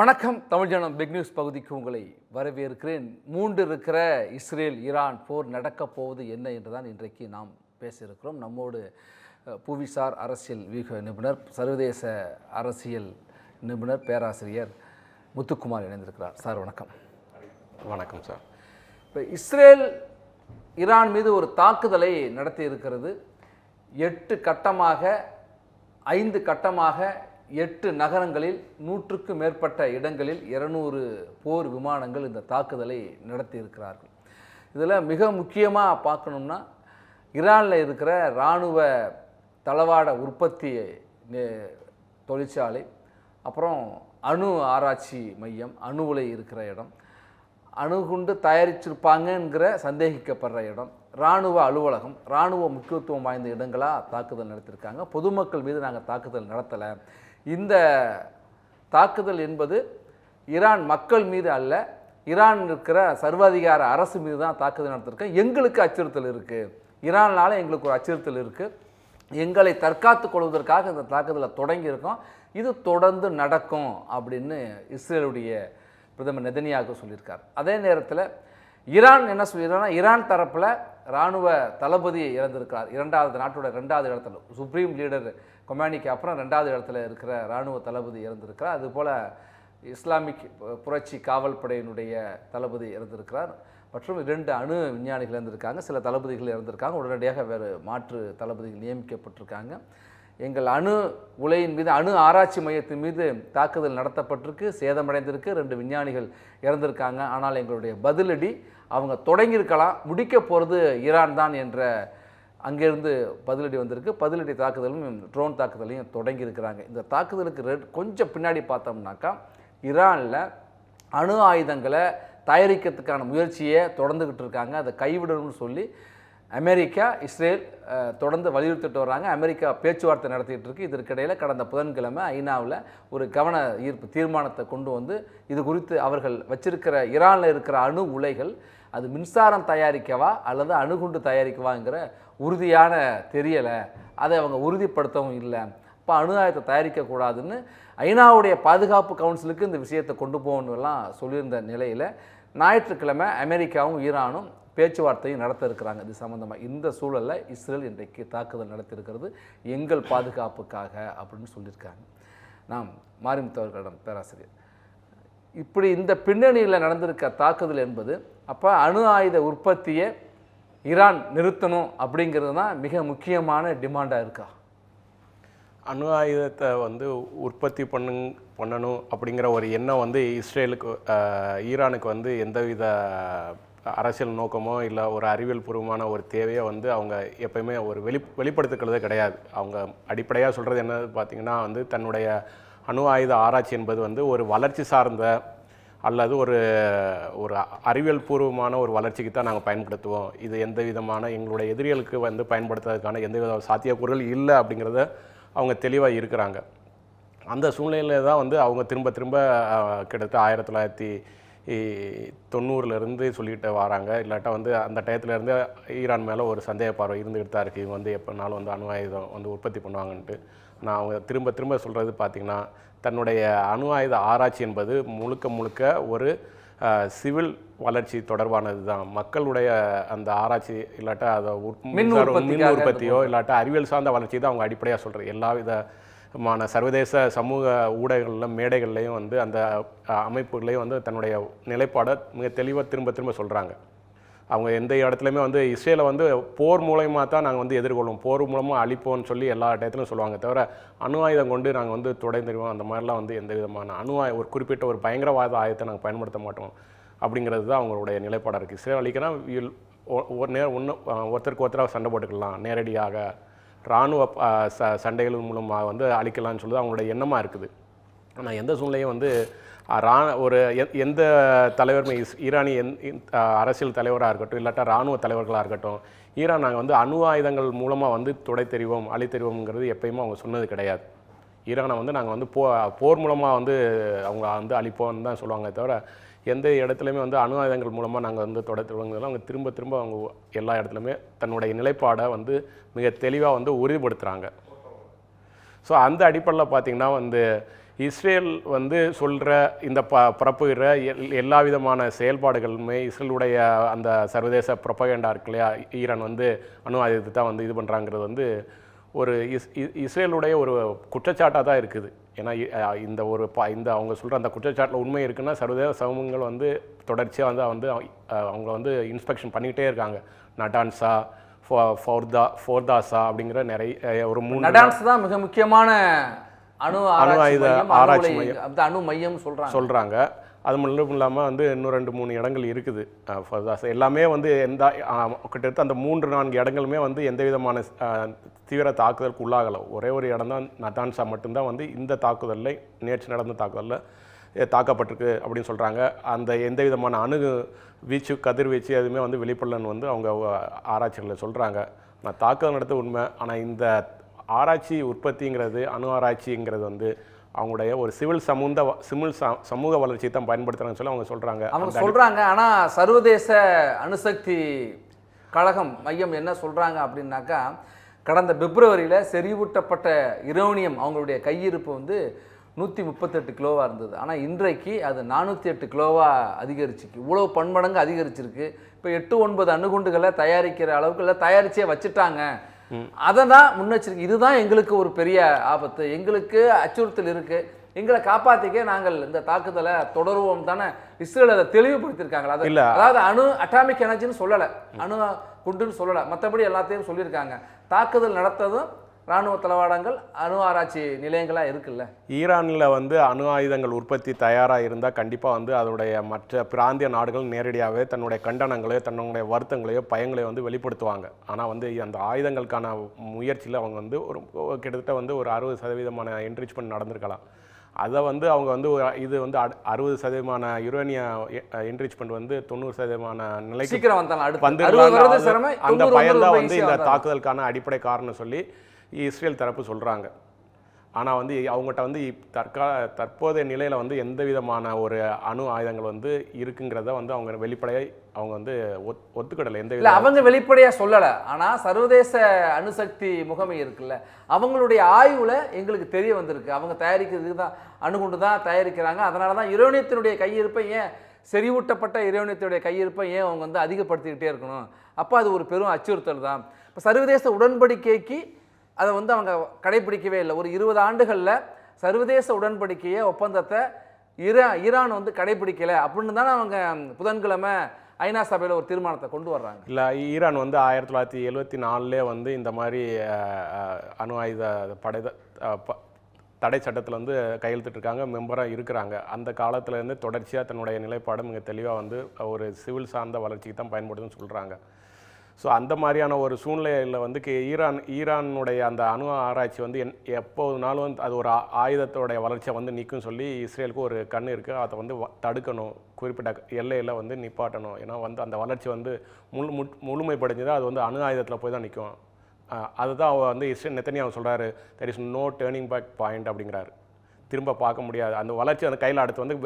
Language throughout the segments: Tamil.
வணக்கம். தமிழ் ஜனம் பிக் நியூஸ் பகுதிக்கு உங்களை வரவேற்கிறேன். மூன்று இருக்கிற இஸ்ரேல் ஈரான் போர் நடக்கப் போவது என்ன என்றுதான் இன்றைக்கு நாம் பேசியிருக்கிறோம். நம்மோடு புவிசார் அரசியல் வியூக நிபுணர் சர்வதேச அரசியல் நிபுணர் பேராசிரியர் முத்துக்குமார் இணைந்திருக்கிறார். சார் வணக்கம். வணக்கம் சார். இப்போ இஸ்ரேல் ஈரான் மீது ஒரு தாக்குதலை நடத்தி இருக்கிறது எட்டு கட்டமாக ஐந்து கட்டமாக எட்டு நகரங்களில் நூற்றுக்கு மேற்பட்ட இடங்களில் இருநூறு போர் விமானங்கள் இந்த தாக்குதலை நடத்தியிருக்கிறார்கள். இதில் மிக முக்கியமாக பார்க்கணும்னா ஈரானில் இருக்கிற இராணுவ தளவாட உற்பத்தி தொழிற்சாலை அப்புறம் அணு ஆராய்ச்சி மையம் அணு உலை இருக்கிற இடம் அணுகுண்டு தயாரிச்சிருப்பாங்கங்கிற சந்தேகிக்கப்படுற இடம் இராணுவ அலுவலகம் இராணுவ முக்கியத்துவம் வாய்ந்த இடங்களாக தாக்குதல் நடத்தியிருக்காங்க. பொதுமக்கள் மீது நாங்கள் தாக்குதல் நடத்தலை. இந்த தாக்குதல் என்பது ஈரான் மக்கள் மீது அல்ல ஈரான் இருக்கிற சர்வாதிகார அரசு மீது தான் தாக்குதல் நடத்திருக்கேன். எங்களுக்கு அச்சுறுத்தல் இருக்குது ஈரானால் எங்களுக்கு ஒரு அச்சுறுத்தல் இருக்குது எங்களை தற்காத்துக் கொள்வதற்காக இந்த தாக்குதலை தொடங்கியிருக்கோம். இது தொடர்ந்து நடக்கும் அப்படின்னு இஸ்ரேலுடைய பிரதமர் நெதனியாக சொல்லியிருக்கார். அதே நேரத்தில் ஈரான் என்ன சொல்லியிருக்காங்கன்னா ஈரான் தரப்பில் இராணுவ தளபதி இறந்திருக்கிறார். இரண்டாவது நாட்டோட ரெண்டாவது இடத்துல சுப்ரீம் லீடர் கொமானிக்கு அப்புறம் ரெண்டாவது இடத்துல இருக்கிற இராணுவ தளபதி இறந்திருக்கிறார். அதுபோல் இஸ்லாமிக் புரட்சி காவல் படையினுடைய தளபதி இறந்திருக்கிறார். மற்றும் இரண்டு அணு விஞ்ஞானிகள் இறந்திருக்காங்க. சில தளபதிகள் இறந்திருக்காங்க. உடனடியாக வேறு மாற்று தளபதிகள் நியமிக்கப்பட்டிருக்காங்க. எங்கள் அணு உலையின் மீது அணு ஆராய்ச்சி மையத்தின் மீது தாக்குதல் நடத்தப்பட்டிருக்கு. சேதமடைந்திருக்கு. ரெண்டு விஞ்ஞானிகள் இறந்திருக்காங்க. ஆனால் எங்களுடைய பதிலடி அவங்க தொடங்கியிருக்கலாம். முடிக்க போகிறது ஈரான் தான் என்ற அங்கேருந்து பதிலடி வந்திருக்கு. பதிலடி தாக்குதலும் ட்ரோன் தாக்குதலையும் தொடங்கியிருக்கிறாங்க. இந்த தாக்குதலுக்கு ரெட் கொஞ்சம் பின்னாடி பார்த்தோம்னாக்கா ஈரானில் அணு ஆயுதங்களை தயாரிக்கிறதுக்கான முயற்சியை தொடர்ந்துக்கிட்டு இருக்காங்க. அதை கைவிடணும்னு சொல்லி அமெரிக்கா இஸ்ரேல் தொடர்ந்து வலியுறுத்திட்டு வர்றாங்க அமெரிக்கா பேச்சுவார்த்தை நடத்திட்டு இருக்கு. இதற்கிடையில் கடந்த புதன்கிழமை ஐநாவில் ஒரு கவன ஈர்ப்பு தீர்மானத்தை கொண்டு வந்து இது குறித்து அவர்கள் வச்சிருக்கிற ஈரானில் இருக்கிற அணு உலைகள் அது மின்சாரம் தயாரிக்கவா அல்லது அணுகுண்டு தயாரிக்கவாங்கிற உறுதியான தெரியலை. அதை அவங்க உறுதிப்படுத்தவும் இல்லை. இப்போ அணு ஆயுதத்தை தயாரிக்கக்கூடாதுன்னு ஐநாவுடைய பாதுகாப்பு கவுன்சிலுக்கு இந்த விஷயத்தை கொண்டு போகணும்லாம் சொல்லியிருந்த நிலையில் ஞாயிற்றுக்கிழமை அமெரிக்காவும் ஈரானும் பேச்சுவார்த்தையும் நடத்த இருக்கிறாங்க. இது சம்மந்தமாக இந்த சூழலில் இஸ்ரேல் இன்றைக்கு தாக்குதல் நடத்தியிருக்கிறது. எங்கள் பாதுகாப்புக்காக அப்படின்னு சொல்லியிருக்காங்க. நாம் மாரிமுத்தவர்களிடம் பேராசிரியர். இப்படி இந்த பின்னணியில் நடந்திருக்க தாக்குதல் என்பது அப்போ அணு ஆயுத உற்பத்தியை நிறுத்தணும் அப்படிங்கிறது தான் மிக முக்கியமான டிமாண்டாக இருக்கா? அணு ஆயுதத்தை வந்து உற்பத்தி பண்ணு பண்ணணும் அப்படிங்கிற ஒரு எண்ணம் வந்து இஸ்ரேலுக்கு ஈரானுக்கு வந்து எந்தவித அரசியல் நோக்கமோ இல்லை ஒரு அறிவியல் பூர்வமான ஒரு தேவையோ வந்து அவங்க எப்பயுமே ஒரு வெளி வெளிப்படுத்திக்கிறதே கிடையாது. அவங்க அடிப்படையாக சொல்கிறது என்ன பார்த்திங்கன்னா வந்து தன்னுடைய அணு ஆயுத ஆராய்ச்சி என்பது வந்து ஒரு வளர்ச்சி சார்ந்த அல்லது ஒரு ஒரு அறிவியல் பூர்வமான ஒரு வளர்ச்சிக்கு தான் நாங்கள் பயன்படுத்துவோம். இது எந்த விதமான எங்களுடைய எதிரிகளுக்கு வந்து பயன்படுத்துறதுக்கான எந்த வித சாத்தியக்கூறுகள் இல்லை அப்படிங்கிறத அவங்க தெளிவாக இருக்கிறாங்க. அந்த சூழ்நிலையில் தான் வந்து அவங்க திரும்ப திரும்ப கிட்டத்தட்ட ஆயிரத்தி தொள்ளாயிரத்தி தொண்ணூறுலேருந்து சொல்லிட்டு வராங்க. இல்லாட்டா வந்து அந்த டயத்துலேருந்து ஈரான் மேலே ஒரு சந்தேக பார்வை இருந்துகிட்டு தான் இருக்குது இவங்க வந்து எப்போனாலும் வந்து அணு ஆயுதம் வந்து உற்பத்தி பண்ணுவாங்கன்ட்டு. நான் அவங்க திரும்ப திரும்ப சொல்கிறது பார்த்திங்கன்னா தன்னுடைய அணு ஆயுத ஆராய்ச்சி என்பது முழுக்க முழுக்க ஒரு சிவில் வளர்ச்சி தொடர்பானது தான். மக்களுடைய அந்த ஆராய்ச்சி இல்லாட்டா அதை மின் உற்பத்தியோ இல்லாட்டா அறிவியல் சார்ந்த வளர்ச்சி தான் அவங்க அடிப்படையாக சொல்கிறது எல்லா விதமான சர்வதேச சமூக ஊடகங்களில் மேடைகள்லையும் வந்து அந்த அமைப்புகளையும் வந்து தன்னுடைய நிலைப்பாடை மிக தெளிவாக திரும்ப திரும்ப சொல்கிறாங்க அவங்க எந்த இடத்துலையுமே வந்து இஸ்ரேலை வந்து போர் மூலயமா தான் நாங்கள் வந்து எதிர்கொள்வோம். போர் மூலமாக அழிப்போம்னு சொல்லி எல்லா டயத்துலையும் சொல்லுவாங்க தவிர அணு ஆயுதம் கொண்டு நாங்கள் வந்து தொடர்ந்துருவோம் அந்த மாதிரிலாம் வந்து எந்த விதமான அணு ஆயு ஒரு குறிப்பிட்ட ஒரு பயங்கரவாத ஆயுதத்தை நாங்கள் பயன்படுத்த மாட்டோம். அப்படிங்கிறது தான் அவங்களுடைய நிலைப்பாடாக இருக்குது இஸ்ரேல் அழிக்கிறா ஒரு நேரம் ஒன்று ஒருத்தருக்கு ஒருத்தராக சண்டை போட்டுக்கலாம். நேரடியாக இராணுவ ச சண்டைகள் மூலமாக வந்து அழிக்கலாம்னு சொல்லி அவங்களுடைய எண்ணமாக இருக்குது. ஆனால் எந்த சூழ்நிலையும் வந்து ரா ஒரு எந்த தலைவருமே இஸ் ஈரானிய எந் அரசியல் தலைவராக இருக்கட்டும் இல்லாட்டா இராணுவ தலைவர்களாக இருக்கட்டும் ஈரான் நாங்கள் வந்து அணு ஆயுதங்கள் மூலமாக வந்து துடை தெரிவோம் அழி தெரிவோம்ங்கிறது எப்பயுமே அவங்க சொன்னது கிடையாது. ஈரானை வந்து நாங்கள் வந்து போ போர் மூலமாக வந்து அவங்க வந்து அழிப்போம்னு தான் சொல்லுவாங்க தவிர எந்த இடத்துலையுமே வந்து அணு ஆயுதங்கள் மூலமாக நாங்கள் வந்து தொடர்த்துவங்கிறதுலாம் அவங்க திரும்ப திரும்ப அவங்க எல்லா இடத்துலையுமே தன்னுடைய நிலைப்பாடை வந்து மிக தெளிவாக வந்து உறுதிப்படுத்துகிறாங்க ஸோ அந்த அடிப்படையில் பார்த்தீங்கன்னா வந்து இஸ்ரேல் வந்து சொல்கிற இந்த ப பரப்புகிற எல் எல்லா விதமான செயல்பாடுகளுமே இஸ்ரேலுடைய அந்த சர்வதேச ப்ரொபகேண்டா இருக்கு இல்லையா? ஈரான் வந்து அணு ஆயுதத்தை தான் வந்து இது பண்ணுறாங்கிறது வந்து ஒரு இஸ் இஸ்ரேலுடைய ஒரு குற்றச்சாட்டாக தான் இருக்குது. ஏன்னா இந்த ஒரு ப இந்த அவங்க சொல்கிற அந்த குற்றச்சாட்டில் உண்மை இருக்குன்னா சர்வதேச சமூகங்கள் வந்து தொடர்ச்சியாக வந்து வந்து அவங்க வந்து இன்ஸ்பெக்ஷன் பண்ணிக்கிட்டே இருக்காங்க. நடான்ஸா ஃபோர்தா ஃபோர்தாஸா அப்படிங்கிற நிறைய ஒரு மூணு நடான்ஸ் தான் மிக முக்கியமான அணு ஆராய்ச்சி ஆயுத அணு ஆராய்ச்சி மையம். அணு மையம் சொல்றாங்க. சொல்கிறாங்க அது மட்டும் இல்லாமல் வந்து இன்னும் ரெண்டு மூணு இடங்கள் இருக்குது. எல்லாமே வந்து எந்த கிட்டத்தட்ட அந்த மூன்று நான்கு இடங்களுமே வந்து எந்த விதமான தீவிர தாக்குதலுக்கு உள்ளாகலை. ஒரே ஒரு இடம் தான் நதான்சா மட்டும்தான் வந்து இந்த தாக்குதலில் நேற்று நடந்த தாக்குதலில் தாக்கப்பட்டிருக்கு அப்படின்னு சொல்கிறாங்க அந்த எந்த விதமான அணு வீச்சு கதிர்வீச்சு எதுவுமே வந்து வெளிப்படலன்னு வந்து அவங்க ஆராய்ச்சிகளில் சொல்கிறாங்க நான் தாக்குதல் நடத்த உண்மை. ஆனால் இந்த ஆராய்ச்சி உற்பத்திங்கிறது அணு ஆராய்ச்சிங்கிறது வந்து அவங்களுடைய ஒரு சிவில் சமூக சிவில் ச- சமூக வளர்ச்சியை தான் பயன்படுத்துறாங்கன்னு சொல்லி அவங்க சொல்கிறாங்க அவங்க சொல்றாங்க ஆனா சர்வதேச அணுசக்தி கழகம் மையம் என்ன சொல்றாங்க அப்படின்னாக்கா கடந்த பிப்ரவரியில செறிவூட்டப்பட்ட இரேனியம் அவங்களுடைய கையிருப்பு வந்து நூற்றி முப்பத்தெட்டு கிலோவா இருந்தது. ஆனா இன்றைக்கு அது நானூற்றி எட்டு கிலோவா அதிகரிச்சிருக்கு இவ்வளோ பன்மடங்கு அதிகரிச்சிருக்கு. இப்போ எட்டு ஒன்பது அணுகுண்டுகளை தயாரிக்கிற அளவுக்கு இல்லை தயாரிச்சே வச்சுட்டாங்க. அதை தான் முன்னெச்சரிக்கை. இதுதான் எங்களுக்கு ஒரு பெரிய ஆபத்து. எங்களுக்கு அச்சுறுத்தல் இருக்கு. எங்களை காப்பாத்திக்க நாங்கள் இந்த தாக்குதலை தொடருவோம் தானே. இஸ்ரேல் அதை தெளிவுபடுத்தியிருக்காங்களா அது. அதாவது அணு அட்டாமிக் எனர்ஜின்னு சொல்லலை. அணு குண்டுன்னு சொல்லலை. மற்றபடி எல்லாத்தையும் சொல்லியிருக்காங்க. தாக்குதல் நடத்ததும் ராணுவ தளவாடங்கள் அணு ஆராய்ச்சி நிலையங்களாக இருக்குல்ல? ஈரானில் வந்து அணு ஆயுதங்கள் உற்பத்தி தயாராக இருந்தால் கண்டிப்பாக வந்து அதோடைய மற்ற பிராந்திய நாடுகள் நேரடியாகவே தன்னுடைய கண்டனங்களையோ தன்னுடைய வருத்தங்களையோ பயங்களையோ வந்து வெளிப்படுத்துவாங்க. ஆனால் வந்து அந்த ஆயுதங்களுக்கான முயற்சியில் அவங்க வந்து ஒரு கிட்டத்தட்ட வந்து ஒரு அறுபது சதவீதமான என்ரிச்மெண்ட் நடந்திருக்கலாம். அதை வந்து அவங்க வந்து இது வந்து அடு- அறுபது சதவீதமான யுரேனிய என்ரிச்மெண்ட் வந்து தொண்ணூறு சதவீதமான நிலைக்கு சிரமம் அந்த பயம் தான் வந்து இந்த. தாக்குதலுக்கான அடிப்படை காரணம் சொல்லி இஸ்ரேல் தரப்பு சொல்கிறாங்க ஆனால் வந்து அவங்ககிட்ட வந்து தற்கால தற்போதைய நிலையில் வந்து எந்த விதமான ஒரு அணு ஆயுதங்கள் வந்து இருக்குங்கிறத வந்து அவங்க வெளிப்படையாக அவங்க வந்து ஒத் ஒத்துக்கிடலை. எந்த இல்லை அவங்க வெளிப்படையாக சொல்லலை. ஆனால் சர்வதேச அணுசக்தி முகமை இருக்குல்ல அவங்களுடைய ஆய்வில் எங்களுக்கு தெரிய வந்திருக்கு. அவங்க தயாரிக்கிறதுக்கு தான் அணுகுண்டு தான் தயாரிக்கிறாங்க. அதனால தான் யுரோனியத்தினுடைய கையிருப்பை ஏன் செறிவூட்டப்பட்ட யுரேனியத்தினுடைய கையிருப்பை ஏன் அவங்க வந்து அதிகப்படுத்திக்கிட்டே இருக்கணும்? அப்போ அது ஒரு பெரும் அச்சுறுத்தல் தான். இப்போ சர்வதேச உடன்படிக்கைக்கு அதை வந்து அவங்க கடைபிடிக்கவே இல்லை. ஒரு இருபது ஆண்டுகளில் சர்வதேச உடன்படிக்கையை ஒப்பந்தத்தை ஈரா ஈரான் வந்து கடைபிடிக்கலை அப்படின்னு தானே அவங்க புதன்கிழமை ஐநா சபையில் ஒரு தீர்மானத்தை கொண்டு வர்றாங்க. இல்லை ஈரான் வந்து ஆயிரத்தி தொள்ளாயிரத்தி எழுபத்தி நாலுலே வந்து இந்த மாதிரி அணு ஆயுத படை ப- தடை சட்டத்தில் வந்து கையெழுத்திட்டிருக்காங்க மெம்பராக இருக்கிறாங்க. அந்த காலத்துலேருந்து தொடர்ச்சியாக தன்னுடைய நிலைப்பாடு மிக தெளிவாக வந்து ஒரு சிவில் சார்ந்த வளர்ச்சிக்கு தான் பயன்படுதுன்னு சொல்கிறாங்க ஸோ அந்த மாதிரியான ஒரு சூழ்நிலையில் வந்து ஈரான் ஈரானுடைய அந்த அணு ஆராய்ச்சி வந்து என் எப்போதுனாலும் வந்து அது ஒரு ஆயுதத்தோடைய வளர்ச்சியை வந்து நிற்கும் சொல்லி இஸ்ரேலுக்கு ஒரு கண் இருக்குது அதை வந்து வ- தடுக்கணும். குறிப்பிட்ட எல்லையில் வந்து நிப்பாட்டணும். ஏன்னா வந்து அந்த வளர்ச்சி வந்து முழு முட்- அது வந்து அணு ஆயுதத்தில் போய் தான் நிற்கும் அதுதான் அவர் வந்து இஸ்ரேல் நெத்தனியாக சொல்கிறாரு there is no turning back point அப்படிங்கிறாரு. திரும்ப பார்க்க முடியாது. அந்த வளர்ச்சி அந்த கையில் அடுத்து வந்து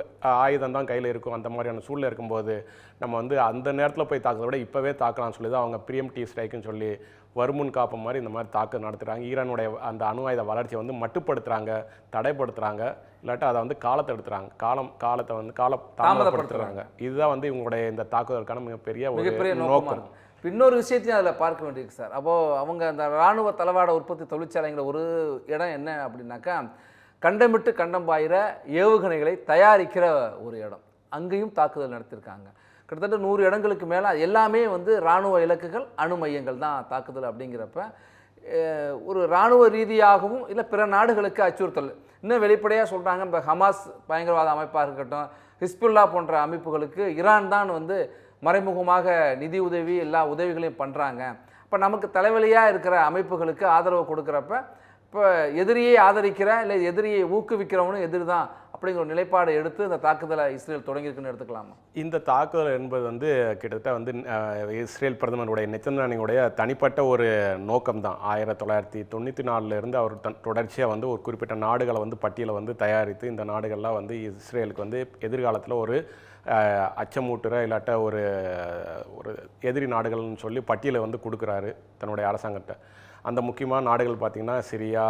ஆயுதம் தான் கையில் இருக்கும். அந்த மாதிரியான சூழ்நிலை இருக்கும்போது நம்ம வந்து அந்த நேரத்தில் போய் தாக்குறத விட இப்போவே தாக்கலாம்னு சொல்லி தான் அவங்க பிரியம்டி ஸ்ட்ரைக்குன்னு சொல்லி வருமுன் காப்பு மாதிரி இந்த மாதிரி தாக்கு நடத்துகிறாங்க ஈரானுடைய அந்த அணு ஆயுத வளர்ச்சியை வந்து மட்டுப்படுத்துகிறாங்க தடைப்படுத்துகிறாங்க இல்லாட்டா அதை வந்து காலத்தை எடுத்துறாங்க. காலம் காலத்தை வந்து கால தாமதப்படுத்துறாங்க. இதுதான் வந்து இவங்களுடைய இந்த தாக்குதலுக்கான மிகப்பெரிய ஒரு நோக்கம் இன்னொரு விஷயத்தையும் அதில் பார்க்க வேண்டியிருக்கு சார். அப்போ அவங்க அந்த இராணுவ தளவாட உற்பத்தி தொழிற்சாலைங்கிற ஒரு இடம் என்ன அப்படின்னாக்கா கண்டமிட்டு கண்டம் பாயிற ஏவுகணைகளை தயாரிக்கிற ஒரு இடம். அங்கேயும் தாக்குதல் நடத்தியிருக்காங்க கிட்டத்தட்ட நூறு இடங்களுக்கு மேலே எல்லாமே வந்து இராணுவ இலக்குகள் அணு மையங்கள் தான் தாக்குதல் அப்படிங்கிறப்ப ஒரு இராணுவ ரீதியாகவும் இல்லை பிற நாடுகளுக்கு அச்சுறுத்தல். இன்னும் வெளிப்படையாக சொல்கிறாங்க இப்போ ஹமாஸ் பயங்கரவாத அமைப்பாக இருக்கட்டும் ஹிஸ்புல்லா போன்ற அமைப்புகளுக்கு ஈரான் தான் வந்து மறைமுகமாக நிதி உதவி எல்லா உதவிகளையும் பண்ணுறாங்க இப்போ நமக்கு தலைவலியாக இருக்கிற அமைப்புகளுக்கு ஆதரவு கொடுக்குறப்ப இப்போ எதிரியை ஆதரிக்கிற இல்லை எதிரியை ஊக்குவிக்கிறவனும் எதிரி தான் அப்படிங்கிற ஒரு நிலைப்பாடு எடுத்து இந்த தாக்குதலை இஸ்ரேல் தொடங்கியிருக்குன்னு எடுத்துக்கலாமா? இந்த தாக்குதல் என்பது வந்து கிட்டத்தட்ட வந்து இஸ்ரேல் பிரதமருடைய நெத்தன்யானியுடைய தனிப்பட்ட ஒரு நோக்கம் தான் ஆயிரத்தி தொள்ளாயிரத்தி தொண்ணூற்றி நாலுலேருந்து அவர் தன் தொடர்ச்சியாக வந்து ஒரு குறிப்பிட்ட நாடுகளை வந்து பட்டியலை வந்து தயாரித்து இந்த நாடுகள்லாம் வந்து இஸ்ரேலுக்கு வந்து எதிர்காலத்தில் ஒரு அச்சமூட்டுற இல்லாட்ட ஒரு ஒரு எதிரி நாடுகள்னு சொல்லி பட்டியலை வந்து கொடுக்குறாரு தன்னுடைய அரசாங்கத்தை. அந்த முக்கியமான நாடுகள் பார்த்திங்கன்னா சிரியா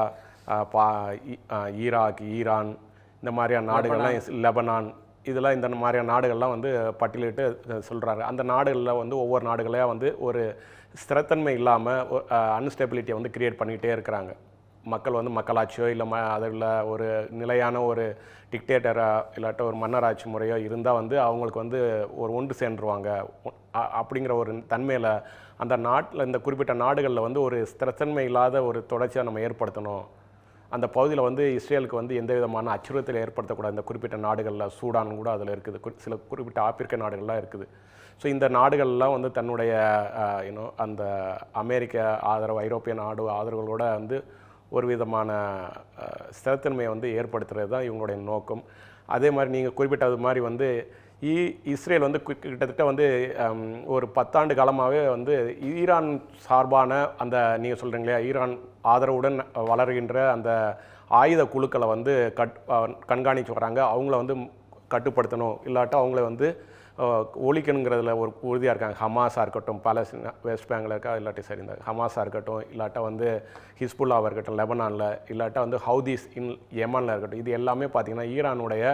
பா ஈராக் ஈரான் இந்த மாதிரியான நாடுகள்லாம் லெபனான். இதெல்லாம் இந்த மாதிரியான நாடுகள்லாம் வந்து பட்டியலிட்டு சொல்கிறாங்க அந்த நாடுகளில் வந்து ஒவ்வொரு நாடுகளையாக வந்து ஒரு ஸ்திரத்தன்மை இல்லாமல் அன்ஸ்டெபிலிட்டியை வந்து கிரியேட் பண்ணிக்கிட்டே இருக்கிறாங்க. மக்கள் வந்து மக்களாட்சியோ இல்லை ம அதில் ஒரு நிலையான ஒரு டிக்டேட்டரா இல்லாட்ட ஒரு மன்னராட்சி முறையோ இருந்தால் வந்து அவங்களுக்கு வந்து ஒரு ஒன்று சேர்ந்துருவாங்க. அப்படிங்கிற ஒரு தன்மையில் அந்த நாட்டில் இந்த குறிப்பிட்ட நாடுகளில் வந்து ஒரு ஸ்திரத்தன்மை இல்லாத ஒரு தொடர்ச்சியை நம்ம ஏற்படுத்தணும். அந்த பகுதியில் வந்து இஸ்ரேலுக்கு வந்து எந்த விதமான அச்சுறுத்தலை ஏற்படுத்தக்கூடாது. இந்த குறிப்பிட்ட நாடுகளில் சூடான் கூட அதில் இருக்குது. சில குறிப்பிட்ட ஆப்பிரிக்க நாடுகள்லாம் இருக்குது. ஸோ இந்த நாடுகள்லாம் வந்து தன்னுடைய யூனோ அந்த அமெரிக்க ஆதரவு ஐரோப்பிய நாடு ஆதரவுகளோட வந்து ஒரு விதமான ஸ்திரத்தன்மையை வந்து ஏற்படுத்துறது தான் இவங்களுடைய நோக்கம். அதே மாதிரி நீங்கள் குறிப்பிட்டது மாதிரி வந்து இஸ்ரேல் வந்து கிட்டத்தட்ட வந்து ஒரு பத்தாண்டு காலமாகவே வந்து ஈரான் சார்பான அந்த நீங்கள் சொல்கிறீங்களே ஈரான் ஆதரவுடன் வளர்கின்ற அந்த ஆயுத குழுக்களை வந்து கட் கண்காணித்து வராங்க. அவங்கள வந்து கட்டுப்படுத்தணும். இல்லாட்டா அவங்கள வந்து ஒழிக்கணுங்கிறதுல ஒரு உறுதியாக இருக்காங்க. ஹமாஸாக இருக்கட்டும் பாலஸ்தீனா வெஸ்ட் பேங்கில் இருக்கா இல்லாட்டி சரி இந்த ஹமாஸாக இருக்கட்டும் இல்லாட்டா வந்து ஹிஸ்புல்லாவாக இருக்கட்டும் லெபனானில் இல்லாட்டா வந்து ஹவுதீஸ் இன் யமனில் இருக்கட்டும் இது எல்லாமே பார்த்தீங்கன்னா ஈரானுடைய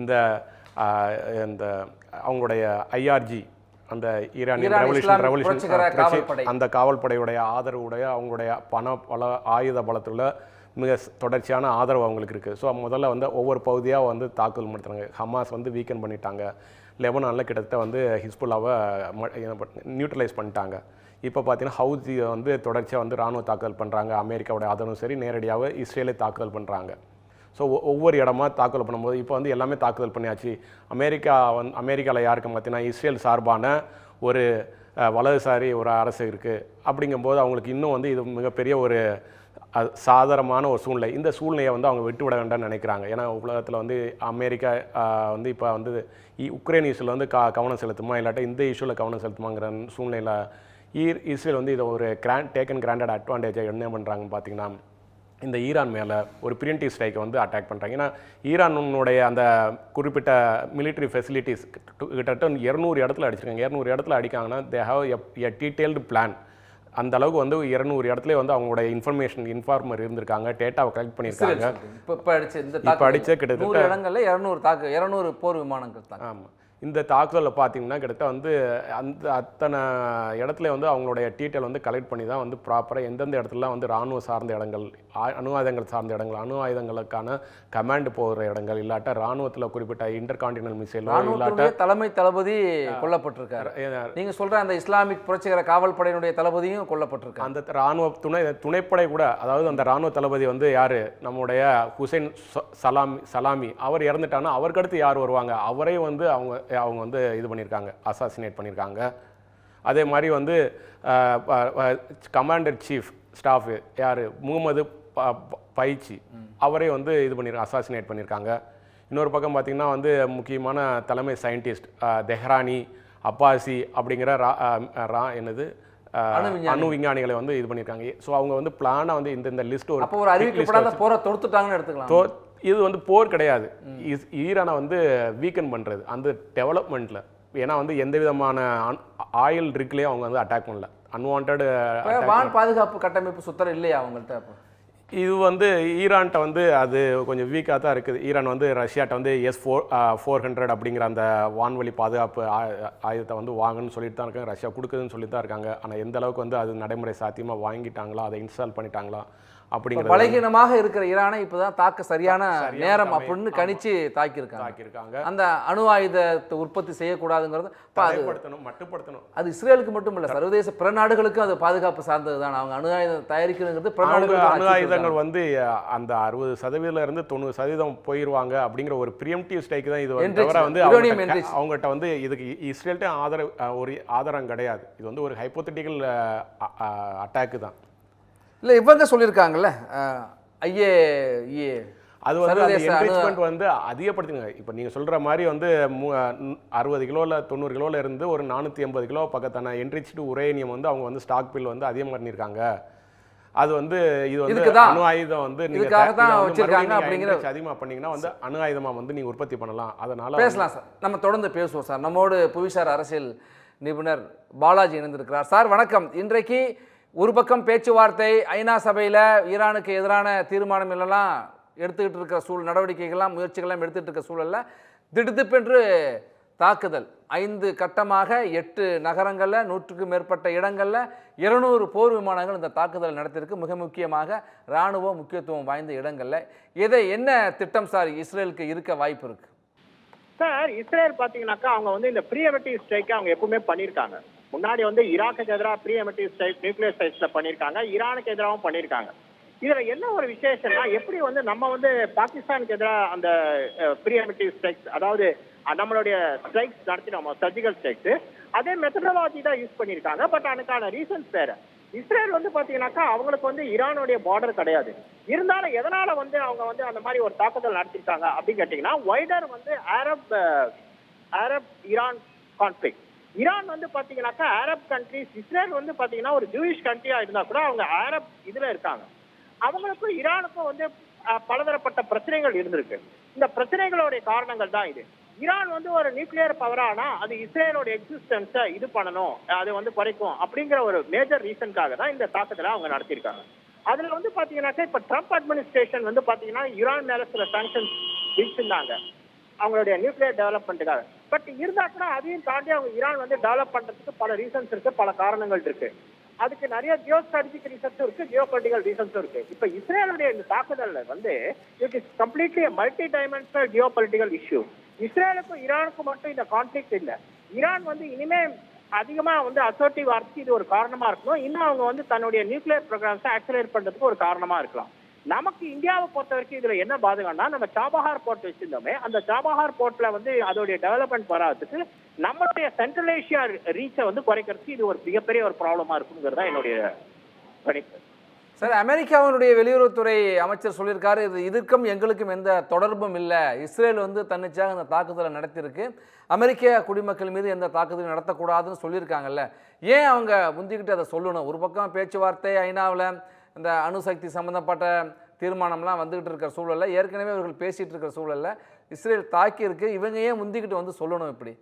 இந்த இந்த அவங்களுடைய ஐஆர்ஜி அந்த ஈரானியன் ஈரான் ரெவல்யூஷன் ரெவல்யூஷன். அந்த காவல்படையுடைய ஆதரவுடைய அவங்களுடைய பண பல ஆயுத பலத்தில் மிக தொடர்ச்சியான ஆதரவு அவங்களுக்கு இருக்குது ஸோ முதல்ல வந்து ஒவ்வொரு பகுதியாக வந்து தாக்குதல் நடத்துறாங்க ஹமாஸ் வந்து வீக்கெண்ட் பண்ணிட்டாங்க. லெபனானில் கிட்டத்தட்ட வந்து ஹிஸ்புல்லாவை நியூட்ரலைஸ் பண்ணிட்டாங்க. இப்போ பார்த்தீங்கன்னா ஹவுதி வந்து தொடர்ச்சியாக வந்து ராணுவ தாக்குதல் பண்ணுறாங்க அமெரிக்காவோட ஆதரவும் சரி நேரடியாக இஸ்ரேலை தாக்குதல் பண்ணுறாங்க ஸோ ஒவ்வொரு இடமா தாக்குதல் பண்ணும்போது இப்போ வந்து எல்லாமே தாக்குதல் பண்ணியாச்சு. அமெரிக்கா வந் அமெரிக்காவில் யாருக்கு பார்த்தீங்கன்னா இஸ்ரேல் சார்பான ஒரு வலதுசாரி ஒரு அரசு இருக்குது அப்படிங்கும்போது அவங்களுக்கு இன்னும் வந்து இது மிகப்பெரிய ஒரு அஹ், சாதாரணமான ஒரு சூழ்நிலை. இந்த சூழ்நிலையை வந்து அவங்க விட்டு விட வேண்டாம்னு நினைக்கிறாங்க. ஏன்னா உலகத்தில் வந்து அமெரிக்கா வந்து இப்போ வந்து இ- உக்ரைன் இஷ்யூவில் வந்து க கவனம் செலுத்துமா? இல்லாட்டா இந்த இஷ்யூவில் கவனம் செலுத்துமாங்கிற சூழ்நிலையில் ஈர் இஸ்ரேல் வந்து இதை ஒரு கிராண்ட் டேக்கன் கிராண்டட் அட்வான்டேஜாக என்ன பண்ணுறாங்கன்னு பார்த்தீங்கன்னா இந்த ஈரான் மேலே ஒரு பிரின்டிவ் ஸ்ட்ரைக்கை வந்து அட்டாக் பண்ணுறாங்க ஏன்னா ஈரானுடைய அந்த குறிப்பிட்ட military ஃபெசிலிட்டிஸ் கிட்டத்தட்ட இரநூறு இடத்துல அடிச்சிருக்காங்க. இரநூறு இடத்துல அடிக்காங்கன்னா they have a detailed plan அந்த அளவுக்கு வந்து இரநூறு இடத்துல வந்து அவங்களோட இன்ஃபர்மேஷன் இன்ஃபார்மர் இருந்திருக்காங்க. டேட்டாவை கலெக்ட் பண்ணியிருக்காங்க. இப்போ அடிச்ச இந்த இப்போ அடிச்ச கிட்டத்தட்ட இடங்கள்ல இரநூறு தாக்கு இரநூறு போர் விமானங்கள் ஆமாம் இந்த தாக்குதலில் பார்த்தீங்கன்னா கிட்டத்தட்ட வந்து அந்த அத்தனை இடத்துல வந்து அவங்களுடைய டீட்டெயில் வந்து கலெக்ட் பண்ணி தான் வந்து ப்ராப்பராக எந்தெந்த இடத்துலலாம் வந்து ராணுவ சார்ந்த இடங்கள் அணு ஆயுதங்கள் சார்ந்த இடங்கள் அணு ஆயுதங்களுக்கான கமாண்ட் போகிற இடங்கள் இல்லாட்டா ராணுவத்தில் குறிப்பிட்ட இன்டர் கான்டினல் மிசைலோ இல்லாட்டா தலைமை தளபதி கொல்லப்பட்டிருக்காரு. நீங்க சொல்ற அந்த இஸ்லாமிக் புரட்சிகர காவல் படையினுடைய தளபதியும் கொல்லப்பட்டிருக்காரு. அந்த ராணுவ துணை துணைப்படை கூட அதாவது அந்த ராணுவ தளபதி வந்து யார்? நம்முடைய ஹுசைன் சலாமி சலாமி. அவர் இறந்துட்டாங்கன்னா அவருக்கு அடுத்து யார் வருவாங்க? அவரே வந்து அவங்க அவங்க வந்து இது பண்ணியிருக்காங்க அசாசினேட் பண்ணியிருக்காங்க. அதே மாதிரி வந்து கமாண்டர் சீஃப் ஸ்டாஃபு யார்? முகமது ப- ப- பைச்சி அவரே வந்து இது பண்ணியிருக்காங்க அசாசினேட் பண்ணியிருக்காங்க. இன்னொரு பக்கம் பார்த்தீங்கன்னா வந்து முக்கியமான தலைமை சயின்டிஸ்ட் தெஹ்ரானி அப்பாசி அப்படிங்கிற ரா ரா என்னது? அணு விஞ்ஞானி. அணு விஞ்ஞானிகளை வந்து இது பண்ணியிருக்காங்க. ஸோ அவங்க வந்து பிளானாக வந்து இந்த இந்த லிஸ்ட் ஒரு அப்போ ஒரு அறிவிக்கப்படாத போரை தொடுத்துட்டாங்கன்னு எடுத்துக்கலாம். இது வந்து போர் கிடையாது. ஈரானை வந்து வீக்கன் பண்ணுறது அந்த டெவலப்மெண்ட்டில் ஏன்னா வந்து எந்த விதமான ஆயில் ரிக்லேயே அவங்க வந்து அட்டாக் பண்ணல. அன்வான்ட் இப்ப வான் பாதுகாப்பு கட்டமைப்பு சுத்தரம் இல்லையா அவங்கள்ட்ட அப்போ? இது வந்து ஈரான்கிட்ட வந்து அது கொஞ்சம் வீக்காக தான் இருக்குது. ஈரான் வந்து ரஷ்யாட்ட வந்து எஸ் ஃபோர் ஃபோர் ஹண்ட்ரட் அப்படிங்கிற அந்த வான்வழி பாதுகாப்பு ஆயுதத்தை வந்து வாங்கன்னு சொல்லிட்டு தான் இருக்காங்க. ரஷ்யா கொடுக்குதுன்னு சொல்லிட்டு தான் இருக்காங்க. ஆனால் எந்த அளவுக்கு வந்து அது நடைமுறை சாத்தியமாக வாங்கிட்டாங்களா அதை இன்ஸ்டால் பண்ணிட்டாங்களா அப்படிங்கிறது பலகீனமாக இருக்கிற ஈரானை இப்பதான் தாக்க சரியான நேரம். அப்படின்னு கணிச்சு தாக்கியிருக்காங்க. தாக்கியிருக்காங்க. அந்த அணு ஆயுதத்தை உற்பத்தி செய்யக்கூடாதுங்கிறது தடைப்படுத்தணும் மட்டுப்படுத்தணும். அது இஸ்ரேலுக்கு மட்டும் இல்ல சர்வதேச பிற நாடுகளுக்கும் அது பாதுகாப்பு சார்ந்தது தான் அவங்க அணு ஆயுதம் தயாரிக்கணுங்கிறது பிற நாடுகளுக்கு அணு ஆயுதங்கள் வந்து அந்த அறுபது சதவீதம் இருந்து தொண்ணூறு சதவீதம் போயிருவாங்க அப்படிங்கிற ஒரு பிரிஎம்டிவ் ஸ்டைக் தான் இது. தவிர வந்து அவங்ககிட்ட வந்து இதுக்கு இஸ்ரேல்கிட்ட ஆதரவு ஒரு ஆதாரம் கிடையாது. இது வந்து ஒரு ஹைப்போத்தட்டிக்கல் அட்டாக்கு தான். இல்ல இவங்க சொல்லியிருக்காங்கல்ல ஐயே ஏ அது வந்து அந்த என்ரிச்மெண்ட் வந்து அதிகப்படுத்துங்க இப்போ நீங்கள் சொல்கிற மாதிரி வந்து அறுபது கிலோவில் தொண்ணூறு கிலோவில் இருந்து ஒரு நானூற்றி எண்பது கிலோ பக்கத்தான என்ரிச்டு உரேனியம் வந்து அவங்க வந்து ஸ்டாக் பில் வந்து அதிகம் பண்ணியிருக்காங்க. அது வந்து இது வந்து. அணு ஆயுதம் வந்து இதுக்காக தான் வச்சிருக்காங்க அப்படிங்கிற- enrich அதிகமா பண்ணீங்கன்னா வந்து அணு ஆயுதமா வந்து நீங்க உற்பத்தி பண்ணலாம். அதனால பேசலாம் சார். நம்ம தொடர்ந்து பேசுவோம் சார். நம்மோடு புவிசார் அரசியல் நிபுணர் பாலாஜி இணைந்திருக்கிறார். சார் வணக்கம். இன்றைக்கு ஒரு பக்கம் பேச்சுவார்த்தை ஐநா சபையில் ஈரானுக்கு எதிரான தீர்மானம் எல்லாம் எடுத்துக்கிட்டு இருக்கிற சூழ் நடவடிக்கைகள்லாம் முயற்சிகள்லாம் எடுத்துகிட்டு இருக்க சூழலில் திடுதிப்பென்று தாக்குதல். ஐந்து கட்டமாக எட்டு நகரங்களில் நூற்றுக்கும் மேற்பட்ட இடங்களில் இருநூறு போர் விமானங்கள் இந்த தாக்குதல் நடத்தியிருக்கு. மிக முக்கியமாக இராணுவ முக்கியத்துவம் வாய்ந்த இடங்களில். இதை என்ன திட்டம் சார் இஸ்ரேலுக்கு இருக்க வாய்ப்பு இருக்குது சார் இஸ்ரேல் பார்த்தீங்கன்னாக்கா அவங்க வந்து இந்த ப்ரீஎமெட்டிவ் ஸ்ட்ரைக்கை அவங்க எப்பவுமே பண்ணியிருக்காங்க. முன்னாடி வந்து ஈராக்குக்கு எதிராக ப்ரீஎமெட்டிவ் ஸ்ட்ரைக் நியூக்ளியர் ஸ்ட்ரைக்ஸ்ல பண்ணியிருக்காங்க ஈரானுக்கு எதிராகவும் பண்ணியிருக்காங்க இதுல என்ன ஒரு விசேஷம்னா எப்படி வந்து நம்ம வந்து பாகிஸ்தானுக்கு எதிராக அந்த ப்ரீஎமெட்டிவ் ஸ்ட்ரைக்ஸ் அதாவது நம்மளுடைய ஸ்ட்ரைக்ஸ் நடத்தினோமோ சர்ஜிக்கல் ஸ்ட்ரைக்ஸ் அதே மெத்தடாலஜி தான் யூஸ் பண்ணியிருக்காங்க பட் அதுக்கான ரீசன்ஸ் வேற. இஸ்ரேல் வந்து பாத்தீங்கன்னாக்கா அவங்களுக்கு வந்து ஈரானுடைய பார்டர் கிடையாது. இருந்தாலும் எதனால வந்து அவங்க வந்து அந்த மாதிரி ஒரு தாக்குதல் நடத்திருக்காங்க அப்படின்னு கேட்டீங்கன்னா வைடர் வந்து Arab Arab Iran conflict Iran வந்து பாத்தீங்கன்னாக்கா அரப் கண்ட்ரிஸ் இஸ்ரேல் வந்து பாத்தீங்கன்னா ஒரு ஜூயிஷ் கண்ட்ரியா இருந்தா கூட அவங்க அரப் இதுல இருக்காங்க. அவங்களுக்கும் ஈரானுக்கும் வந்து பலதரப்பட்ட பிரச்சனைகள் இருந்திருக்கு. இந்த பிரச்சனைகளுடைய காரணங்கள் தான் இது. ஈரான் வந்து ஒரு நியூக்ளியர் பவரானா அது இஸ்ரேலோட எக்ஸிஸ்டன்ஸை இது பண்ணணும் அது வந்து குறைக்கும் அப்படிங்கிற ஒரு மேஜர் ரீசனுக்காக தான் இந்த தாக்கத்தில் அவங்க நடத்தியிருக்காங்க. அதுல வந்து பாத்தீங்கன்னாக்கா இப்ப ட்ரம்ப் அட்மினிஸ்ட்ரேஷன் வந்து பாத்தீங்கன்னா ஈரான் மேல சில சாங்ஷன்ஸ் விதிச்சிருந்தாங்க. அவங்களுடைய நியூக்ளியர் டெவலப்மெண்ட்டுக்காக பட் இருந்தா கூட அதையும் தாண்டி அவங்க ஈரான் வந்து டெவலப் பண்றதுக்கு பல ரீசன்ஸ் இருக்கு பல காரணங்கள் இருக்கு. அதுக்கு நிறைய ஜியோ ஸ்ட்ராட்டஜிக் ரீசன்ஸும் இருக்கு ஜியோ பொலிட்டிக்கல் ரீசன்ஸும் இருக்கு. இப்ப இஸ்ரேலுடைய இந்த தாக்குதல்ல வந்து it is completely multi dimensional geo political issue இஸ்ரேலுக்கும் ஈரானுக்கும் மட்டும் இந்த கான்ஃபிளிக் இல்ல. ஈரான் வந்து இனிமே அதிகமா வந்து அசோர்ட்டிவ் அரசு இது ஒரு காரணமா இருக்கணும். இன்னும் அவங்க வந்து தன்னுடைய நியூக்ளியர் ப்ரோக்ராம்ஸை ஆக்சலேட் பண்றதுக்கு ஒரு காரணமா இருக்கலாம். நமக்கு இந்தியாவை பொறுத்த வரைக்கும் இதுல என்ன பாதகம்னா நம்ம சாபஹார் போர்ட் வச்சிருந்தோமே அந்த சாபஹார் போர்ட்ல வந்து அதோடைய டெவலப்மெண்ட் வராதுக்கு நம்மளுடைய சென்ட்ரல் ஏஷியா ரீச்சை வந்து குறைக்கிறதுக்கு இது ஒரு மிகப்பெரிய ஒரு ப்ராப்ளமா இருக்குங்கிறது தான் என்னுடைய கணிப்பு. சார் அமெரிக்காவினுடைய வெளியுறவுத்துறை அமைச்சர் சொல்லியிருக்காரு இது இதற்கும் எங்களுக்கும் எந்த தொடர்பும் இல்லை. இஸ்ரேல் வந்து தன்னிச்சையாக இந்த தாக்குதலை நடத்தியிருக்கு. அமெரிக்க குடிமக்கள் மீது எந்த தாக்குதலும் நடத்தக்கூடாதுன்னு சொல்லியிருக்காங்கல்ல. ஏன் அவங்க முந்திக்கிட்டு அதை சொல்லணும்? ஒரு பக்கம் பேச்சுவார்த்தை ஐநாவில் இந்த அணுசக்தி சம்மந்தப்பட்ட தீர்மானம்லாம் வந்துக்கிட்டு இருக்கிற சூழலில் ஏற்கனவே இவர்கள் பேசிகிட்டு இருக்கிற சூழலில் இஸ்ரேல் தாக்கியிருக்கு இவங்க ஏன் முந்திக்கிட்டு வந்து சொல்லணும் இப்படி?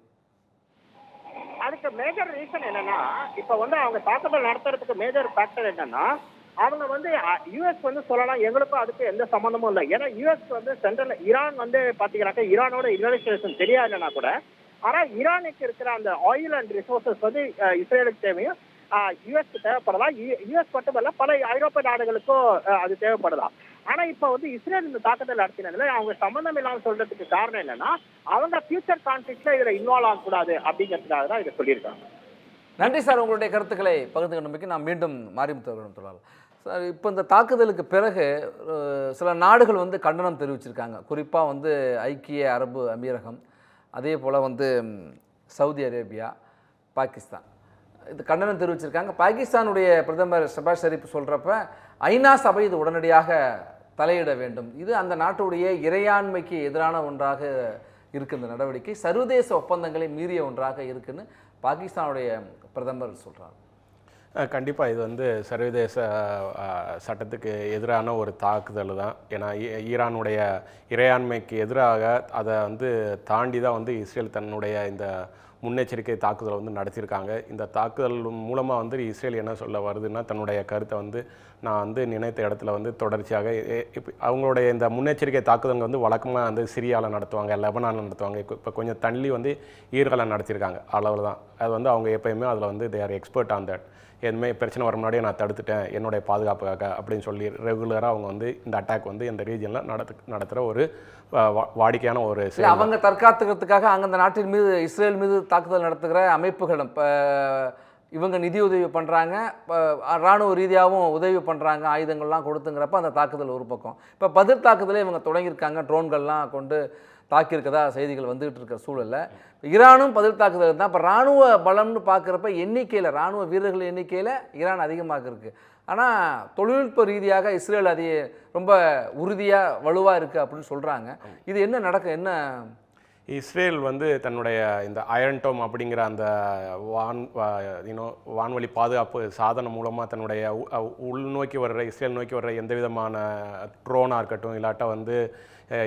அதுக்கு மேஜர் ரீசன் என்னன்னா இப்போ வந்து அவங்க தாக்குதல் நடத்துறதுக்கு மேஜர் ஃபேக்டர் என்னன்னா அவங்க வந்து யூஎஸ் வந்து சொல்லலாம் எங்களுக்கும் அதுக்கு எந்த சம்மந்தமும் இல்லை. ஏன்னா யுஎஸ் வந்து சென்ட்ரல் ஈரான் வந்து பார்த்தீங்கன்னாக்கா ஈரானோட இன்வெஸ்டிகேஷன் தெரியாதுன்னா கூட ஆனால் ஈரானுக்கு இருக்கிற அந்த ஆயில் அண்ட் ரிசோர்சஸ் வந்து இஸ்ரேலுக்கு தேவையும் யுஎஸ்க்கு தேவைப்படலாம். யுஎஸ் மட்டுமல்ல பல ஐரோப்பிய நாடுகளுக்கும் அது தேவைப்படலாம். ஆனா இப்ப வந்து இஸ்ரேல் இந்த தாக்குதல் நடத்தினதுல அவங்க சம்பந்தம் இல்லாம சொல்றதுக்கு காரணம் என்னன்னா அவங்க ஃபியூச்சர் கான்ஃபிளிக்ட்ல இதுல இன்வால்வ் ஆகக்கூடாது அப்படிங்கிறதுக்காக தான் இதை சொல்லியிருக்காங்க. நன்றி சார் உங்களுடைய கருத்துக்களை பகிர்ந்து கொண்டமைக்கு நான் மீண்டும் மாரிமுத்தவர்களிடம் சொல்லலாம் சார் இப்போ இந்த தாக்குதலுக்கு பிறகு சில நாடுகள் வந்து கண்டனம் தெரிவிச்சிருக்காங்க. குறிப்பாக வந்து ஐக்கிய அரபு அமீரகம் அதே போல் வந்து சவுதி அரேபியா பாகிஸ்தான். இது கண்டனம் தெரிவிச்சிருக்காங்க. பாகிஸ்தானுடைய பிரதமர் ஷபாஸ் ஷெரீப் சொல்கிறப்ப ஐநா சபை இது உடனடியாக தலையிட வேண்டும். இது அந்த நாட்டுடைய இறையாண்மைக்கு எதிரான ஒன்றாக இருக்குது இந்த நடவடிக்கை. சர்வதேச ஒப்பந்தங்களை மீறிய ஒன்றாக இருக்குன்னு பாகிஸ்தானுடைய பிரதமர் சொல்கிறார் கண்டிப்பாக இது வந்து சர்வதேச சட்டத்துக்கு எதிரான ஒரு தாக்குதல் தான். ஏன்னா ஈ- ஈரானுடைய இறையாண்மைக்கு எதிராக அதை வந்து தாண்டி தான் வந்து இஸ்ரேல் தன்னுடைய இந்த முன்னெச்சரிக்கை தாக்குதலை வந்து நடத்தியிருக்காங்க. இந்த தாக்குதல் மூலமாக வந்து இஸ்ரேல் என்ன சொல்ல வருதுன்னா தன்னுடைய கருத்தை வந்து நான் வந்து நினைத்த இடத்துல வந்து தொடர்ச்சியாக இப்ப அவங்களுடைய இந்த முன்னெச்சரிக்கை தாக்குதல் வந்து வழக்கமாக வந்து சிரியாவில் நடத்துவாங்க லெபனானில் நடத்துவாங்க. இப்போ கொஞ்சம் தள்ளி வந்து ஈர்களை நடத்தியிருக்காங்க. அளவில் தான். அது வந்து அவங்க எப்பயுமே அதில் வந்து they are expert on that எதுவுமே பிரச்சனை வர முன்னாடியே நான் தடுத்துட்டேன் என்னுடைய பாதுகாப்புக்காக அப்படின்னு சொல்லி ரெகுலராக அவங்க வந்து இந்த அட்டாக் வந்து இந்த ரீஜனில் நடத்து நடத்துகிற ஒரு வாடிக்கையான ஒரு அவங்க தற்காத்துக்கிறதுக்காக அங்க அந்த நாட்டின் மீது இஸ்ரேல் மீது தாக்குதல் நடத்துகிற அமைப்புகள் இப்போ இவங்க நிதி உதவி பண்ணுறாங்க இராணுவ ரீதியாகவும் உதவி பண்ணுறாங்க ஆயுதங்கள்லாம் கொடுத்துங்கிறப்ப அந்த தாக்குதல் ஒரு பக்கம். இப்போ பதில் தாக்குதலே இவங்க தொடங்கியிருக்காங்க ட்ரோன்கள்லாம் கொண்டு தாக்கியிருக்கதா செய்திகள் வந்துகிட்டு இருக்கிற சூழலில். ஈரானும் பதில் தாக்குதல் தான். இப்போ இராணுவ பலம்னு பார்க்குறப்ப எண்ணிக்கையில் இராணுவ வீரர்கள் எண்ணிக்கையில் ஈரான் அதிகமாக இருக்குது ஆனால் தொழில்நுட்ப ரீதியாக இஸ்ரேல் அதிக ரொம்ப உறுதியாக வலுவாக இருக்குது அப்படின்னு சொல்கிறாங்க இது என்ன நடக்கும்? என்ன இஸ்ரேல் வந்து தன்னுடைய இந்த அயன்டோம் அப்படிங்கிற அந்த வான் யூனோ வான்வழி பாதுகாப்பு சாதனம் மூலமாக தன்னுடைய உ- உள்நோக்கி வர்ற இஸ்ரேல் நோக்கி வர்ற எந்த விதமான ட்ரோனாக இருக்கட்டும் இல்லாட்டா வந்து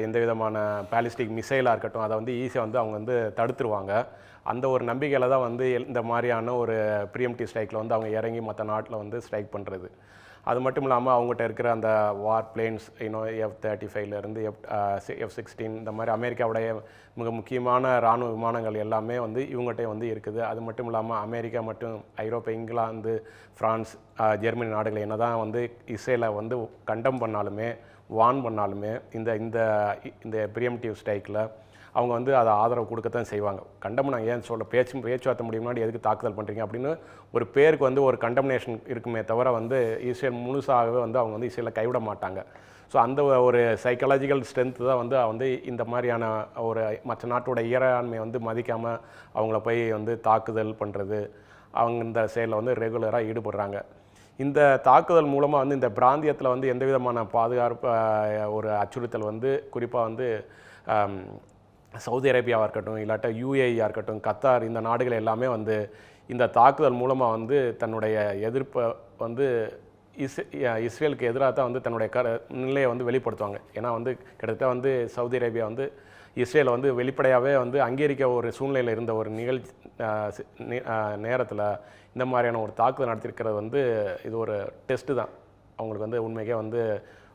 எந்த விதமான பேலிஸ்டிக் மிசைலாக இருக்கட்டும் அதை வந்து ஈஸியாக வந்து அவங்க வந்து தடுத்துருவாங்க. அந்த ஒரு நம்பிக்கையில் தான் வந்து எல்- இந்த மாதிரியான ஒரு ப்ரீஎம்டி ஸ்ட்ரைக்கில் வந்து அவங்க இறங்கி மற்ற நாட்டில் வந்து ஸ்ட்ரைக் பண்ணுறது அது மட்டும் இல்லாமல் அவங்ககிட்ட இருக்கிற அந்த வார் பிளேன்ஸ் இன்னும் எஃப் தேர்ட்டி ஃபைவ்லேருந்து எஃப் எஃப் சிக்ஸ்டீன் இந்த மாதிரி அமெரிக்காவுடைய மிக முக்கியமான இராணுவ விமானங்கள் எல்லாமே வந்து இவங்ககிட்ட வந்து இருக்குது. அது மட்டும் இல்லாமல் அமெரிக்கா மற்றும் ஐரோப்பா இங்கிலாந்து ஃப்ரான்ஸ் uh, ஜெர்மனி நாடுகள் என்ன தான் வந்து இஸ்ரேலை வந்து கண்டம் பண்ணாலுமே வான் பண்ணாலுமே இந்த இந்த இந்த பிரியம்டிவ் ஸ்ட்ரைக்கில் அவங்க வந்து அதை ஆதரவு கொடுக்கத்தான் செய்வாங்க. கண்டம் நான் ஏன் சொல்ல பேச்சு பேச்சுவார்த்தை முடியும் முன்னாடி எதுக்கு தாக்குதல் பண்ணுறீங்க அப்படின்னு ஒரு பேருக்கு வந்து ஒரு கண்டம்னேஷன் இருக்குமே தவிர வந்து இஸ்ரேல் முழுசாகவே வந்து அவங்க வந்து இஸ்ரேலை கைவிட மாட்டாங்க. ஸோ அந்த ஒரு சைக்காலஜிக்கல் ஸ்ட்ரென்த் தான் வந்து வந்து இந்த மாதிரியான ஒரு மற்ற நாட்டோட இறையாண்மையை வந்து மதிக்காமல் அவங்கள போய் வந்து தாக்குதல் பண்ணுறது அவங்க இந்த செயலில் வந்து ரெகுலராக ஈடுபடுறாங்க. இந்த தாக்குதல் மூலமாக வந்து இந்த பிராந்தியத்தில் வந்து எந்த விதமான பாதுகாப்பு ஒரு அச்சுறுத்தல் வந்து குறிப்பாக வந்து சவுதி அரேபியாவாக இருக்கட்டும் இல்லாட்ட யூஏஇயாக இருக்கட்டும் கத்தார் இந்த நாடுகள் எல்லாமே வந்து இந்த தாக்குதல் மூலமாக வந்து தன்னுடைய எதிர்ப்பை வந்து இஸ் இஸ்ரேலுக்கு எதிராக தான் வந்து தன்னுடைய க நிலையை வந்து வெளிப்படுத்துவாங்க. ஏன்னா வந்து கிட்டத்தட்ட வந்து சவுதி அரேபியா வந்து இஸ்ரேலை வந்து வெளிப்படையாகவே வந்து அங்கீகரிக்க ஒரு சூழ்நிலையில் இருந்த ஒரு நிகழ்ச்சி நேரத்தில் இந்த மாதிரியான ஒரு தாக்குதல் நடத்திருக்கிறது வந்து இது ஒரு டெஸ்ட்டு தான். அவங்களுக்கு வந்து உண்மைக்கே வந்து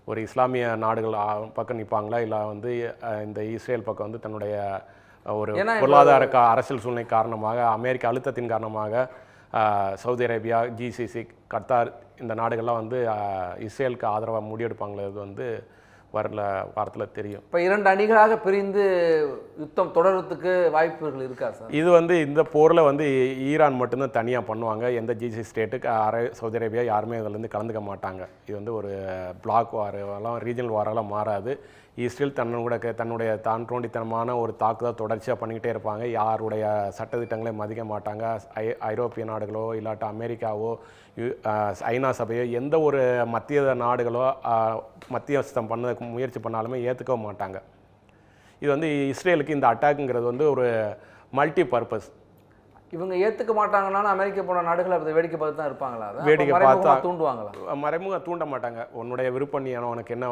ஒரு இஸ்லாமிய நாடுகள் பக்கம் நிற்பாங்களா இல்லை வந்து இந்த இஸ்ரேல் பக்கம் வந்து தன்னுடைய ஒரு பொருளாதார கா அரசியல் சூழ்நிலை காரணமாக அமெரிக்க அழுத்தத்தின் காரணமாக சவுதி அரேபியா ஜிசிசி கத்தார் இந்த நாடுகள்லாம் வந்து இஸ்ரேலுக்கு ஆதரவாக முடிவெடுப்பாங்களே இது வந்து வரல வாரத்தில் தெரியும். இப்போ இரண்டு அணிகளாக பிரிந்து யுத்தம் தொடர்றதுக்கு வாய்ப்புகள் இருக்கா சார்? இது வந்து இந்த போரில் வந்து ஈரான் மட்டும்தான் தனியாக பண்ணுவாங்க. எந்த ஜிசி ஸ்டேட்டுக்கு அரே சவுதி அரேபியா யாருமே இதில் இருந்து கலந்துக்க மாட்டாங்க. இது வந்து ஒரு பிளாக் வார் எல்லாம் ரீஜனல் வாரெல்லாம் மாறாது. இஸ்ரேல் தன்னோட தன்னுடைய தான் தோண்டித்தனமான ஒரு தாக்குதல் தொடர்ச்சியாக பண்ணிக்கிட்டே இருப்பாங்க. யாருடைய சட்டத்திட்டங்களையும் மதிக்க மாட்டாங்க. ஐ ஐரோப்பிய நாடுகளோ இல்லாட்ட அமெரிக்காவோ யு- ஐநா சபையோ எந்த ஒரு மத்திய நாடுகளோ மத்தியஸ்தம் பண்ணதுக்கு முயற்சி பண்ணாலுமே ஏற்றுக்க மாட்டாங்க. இது வந்து இஸ்ரேலுக்கு இந்த அட்டாக்குங்கிறது வந்து ஒரு மல்டி பர்பஸ் இவங்க ஏத்துக்க மாட்டாங்கன்னாலும் அமெரிக்கா போன நாடுகள் அதை வேடிக்கை பார்த்து தான் இருப்பாங்களா? வேடிக்கை பார்த்தா- தூண்டுவாங்களா? மறைமுக தூண்ட மாட்டாங்க. உன்னுடைய விருப்பம் நீ உனக்கு என்ன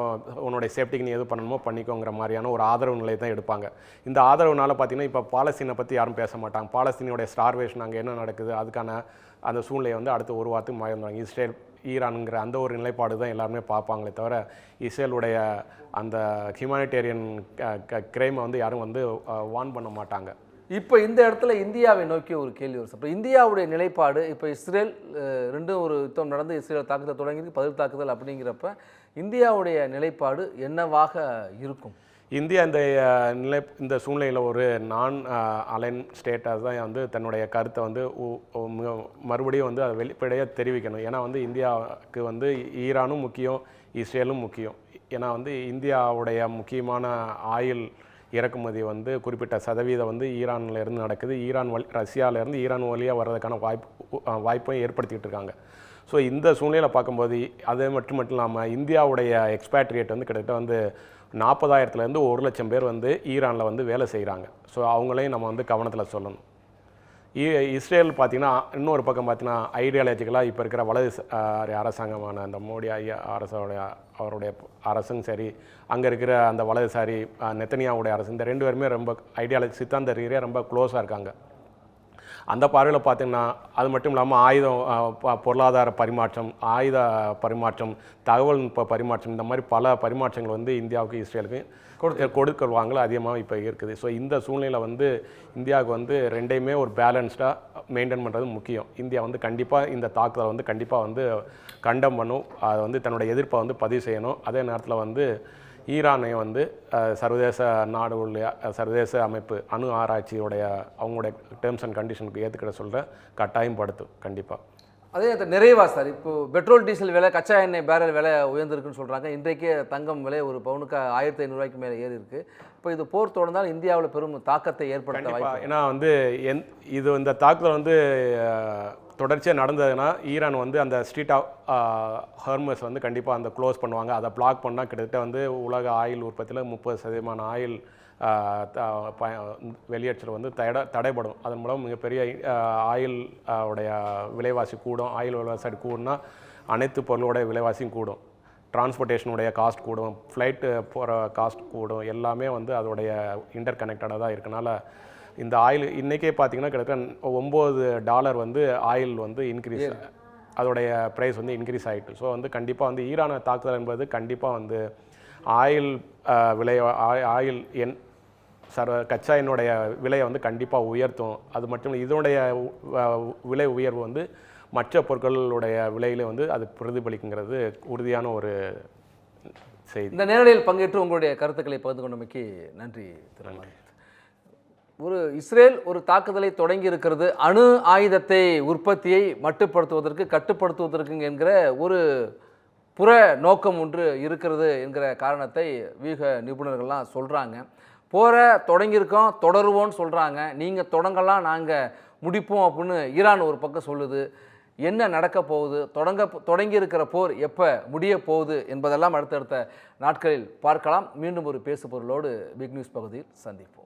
உன்னுடைய சேஃப்டிக்கு நீ எது பண்ணணுமோ பண்ணிக்கோங்கிற மாதிரியான ஒரு ஆதரவு நிலையை தான் எடுப்பாங்க. இந்த ஆதரவுனால பார்த்தீங்கன்னா இப்போ பாலஸ்தீனை பற்றி யாரும் பேச மாட்டாங்க. பாலஸ்தீனுடைய ஸ்டார்வேஷன் அங்கே என்ன நடக்குது? அதுக்கான அந்த சூழ்நிலையை வந்து அடுத்த ஒரு வாரத்துக்கு மறந்துடுவாங்க இஸ்ரேல் ஈரானுங்கிற அந்த ஒரு நிலைப்பாடு தான் எல்லாருமே பார்ப்பாங்களே தவிர இஸ்ரேலுடைய அந்த ஹியூமானிட்டேரியன் கிரைமை வந்து யாரும் வந்து வான் பண்ண மாட்டாங்க. இப்போ இந்த இடத்துல இந்தியாவை நோக்கி ஒரு கேள்வி வரும் இப்போ இந்தியாவுடைய நிலைப்பாடு இப்போ இஸ்ரேல் ரெண்டும் ஒரு யுத்தம் நடந்து இஸ்ரேல் தாக்குதல் தொடங்கி பதில் தாக்குதல் அப்படிங்கிறப்ப இந்தியாவுடைய நிலைப்பாடு என்னவாக இருக்கும்? இந்தியா இந்த நிலை இந்த சூழ்நிலையில் ஒரு நான் அலைன் ஸ்டேட்டாக தான் வந்து தன்னுடைய கருத்தை வந்து மறுபடியும் வந்து அதை வெளிப்படையாக தெரிவிக்கணும். ஏன்னா வந்து இந்தியாவுக்கு வந்து ஈரானும் முக்கியம் இஸ்ரேலும் முக்கியம். ஏன்னா வந்து இந்தியாவுடைய முக்கியமான ஆயில் இறக்குமதி வந்து குறிப்பிட்ட சதவீதம் வந்து ஈரானில் இருந்து நடக்குது. ஈரான் வழி ரஷ்யாவிலேருந்து ஈரான் வழியாக வர்றதுக்கான வாய்ப்பு வாய்ப்பையும் ஏற்படுத்திக்கிட்டு இருக்காங்க. ஸோ இந்த சூழ்நிலையில் பார்க்கும்போது அது மட்டும் மட்டும் இல்லாமல் இந்தியாவுடைய எக்ஸ்பேட்ரியேட் வந்து கிட்டத்தட்ட வந்து நாற்பதாயிரத்துலேருந்து ஒரு லட்சம் பேர் வந்து ஈரானில் வந்து வேலை செய்கிறாங்க ஸோ அவங்களையும் நம்ம வந்து கவனத்தில் சொல்லணும். இஸ்ரேல் பார்த்திங்கன்னா இன்னொரு பக்கம் பார்த்தீங்கன்னா ஐடியாலஜிக்கலாக இப்போ இருக்கிற வலது அரசாங்கமான அந்த மோடி ஐயா அரசோடைய அவருடைய அரசும் சரி அங்கே இருக்கிற அந்த வலதுசாரி நெத்தனியாவுடைய அரசு இந்த ரெண்டு பேருமே ரொம்ப ஐடியாலஜி சித்தாந்த ரீதியாக ரொம்ப க்ளோஸாக இருக்காங்க. அந்த பார்வையில் பார்த்தீங்கன்னா அது மட்டும் இல்லாமல் ஆயுதம் ப- பொருளாதார பரிமாற்றம் ஆயுத பரிமாற்றம் தகவல் நுட்ப பரிமாற்றம் இந்த மாதிரி பல பரிமாற்றங்கள் வந்து இந்தியாவுக்கு இஸ்ரேலுக்கு கொடுக்க கொடுக்கல் அதிகமாக இப்போ இருக்குது. ஸோ இந்த சூழ்நிலை வந்து இந்தியாவுக்கு வந்து ரெண்டையுமே ஒரு பேலன்ஸ்டாக மெயின்டைன் பண்ணுறது முக்கியம். இந்தியா வந்து கண்டிப்பாக இந்த தாக்குதலை வந்து கண்டிப்பாக வந்து கண்டம் பண்ணும். அதை வந்து தன்னோட எதிர்ப்பை வந்து பதிவு செய்யணும். அதே நேரத்தில் வந்து ஈரானையும் வந்து சர்வதேச நாடுகளுடைய சர்வதேச அமைப்பு அணு ஆராய்ச்சியோடைய அவங்களுடைய டேர்ம்ஸ் அண்ட் கண்டிஷனுக்கு ஏற்றுக்கிட சொல்கிற கட்டாயம் படுத்தும் கண்டிப்பாக அதே நேரத்தில் நிறைவா சார் இப்போ பெட்ரோல் டீசல் விலை கச்சா எண்ணெய் பேரல் விலை உயர்ந்திருக்குன்னு சொல்கிறாங்க இன்றைக்கே தங்கம் விலை ஒரு பவுனுக்கு ஆயிரத்தி ஐநூறுரூவாய்க்கு மேலே ஏறி இருக்குது இப்போ இது போர் தொடர்ந்தால் இந்தியாவில் பெரும் தாக்கத்தை ஏற்படுத்த வாய்ப்பு ஏன்னா வந்து எந் இது இந்த தாக்குதல் வந்து தொடர்ச்சியாக நடந்ததுன்னா ஈரான் வந்து அந்த ஸ்ட்ரீட் ஆஃப் ஹர்மஸ் வந்து கண்டிப்பாக அந்த க்ளோஸ் பண்ணுவாங்க. அதை பிளாக் பண்ணால் கிட்டத்தட்ட வந்து உலக ஆயில் உற்பத்தியில் முப்பது சதவீதமான ஆயில் வெளியேற்றல் வந்து தடை தடைப்படும் அதன் மூலம் மிகப்பெரிய ஆயில் உடைய விலைவாசி கூடும். ஆயில் விலைவாசி கூடுனா அனைத்து பொருளோட விலைவாசியும் கூடும். டிரான்ஸ்போர்ட்டேஷனுடைய காஸ்ட் கூடும் ஃப்ளைட்டு போகிற காஸ்ட் கூடும் எல்லாமே வந்து அதோடைய இன்டர் கனெக்டடாக தான் இருக்கனால இந்த ஆயில் இன்றைக்கே பார்த்தீங்கன்னா கிட்டத்தட்ட ஒம்பது டாலர் வந்து ஆயில் வந்து இன்க்ரீஸ் அதோடைய ப்ரைஸ் வந்து இன்க்ரீஸ் ஆகிட்டு ஸோ வந்து கண்டிப்பாக வந்து ஈரான தாக்குதல் என்பது கண்டிப்பாக வந்து ஆயில் விலை ஆய்- ஆயில் எண் சர்வ கச்சா எண்ணுடைய விலையை வந்து கண்டிப்பாக உயர்த்தும். அது மட்டும் இல்லை இதனுடைய விலை உயர்வு வந்து மற்ற பொருட்களுடைய விலையில வந்து அது பிரதிபலிக்குங்கிறது உறுதியான ஒரு செய்தி. இந்த நேரடியில் பங்கேற்று உங்களுடைய கருத்துக்களை பகிர்ந்து கொண்டமைக்கு நன்றி திரு அமர்நாத். ஒரு இஸ்ரேல் ஒரு தாக்குதலை தொடங்கி இருக்கிறது. அணு ஆயுதத்தை உற்பத்தியை மட்டுப்படுத்துவதற்கு கட்டுப்படுத்துவதற்கு என்கிற ஒரு புற நோக்கம் ஒன்று இருக்கிறது என்கிற காரணத்தை வியூக நிபுணர்கள்லாம் சொல்கிறாங்க போரை தொடங்கியிருக்கோம் தொடருவோம்னு சொல்கிறாங்க நீங்கள் தொடங்கலாம் நாங்கள் முடிப்போம் அப்படின்னு ஈரான் ஒரு பக்கம் சொல்லுது. என்ன நடக்க போகுது தொடங்க தொடங்கி இருக்கிற போர் எப்போ முடிய போகுது என்பதெல்லாம் அடுத்தடுத்த நாட்களில் பார்க்கலாம். மீண்டும் ஒரு பேசு பொருளோடு பிக் நியூஸ் பகுதியில் சந்திப்போம்.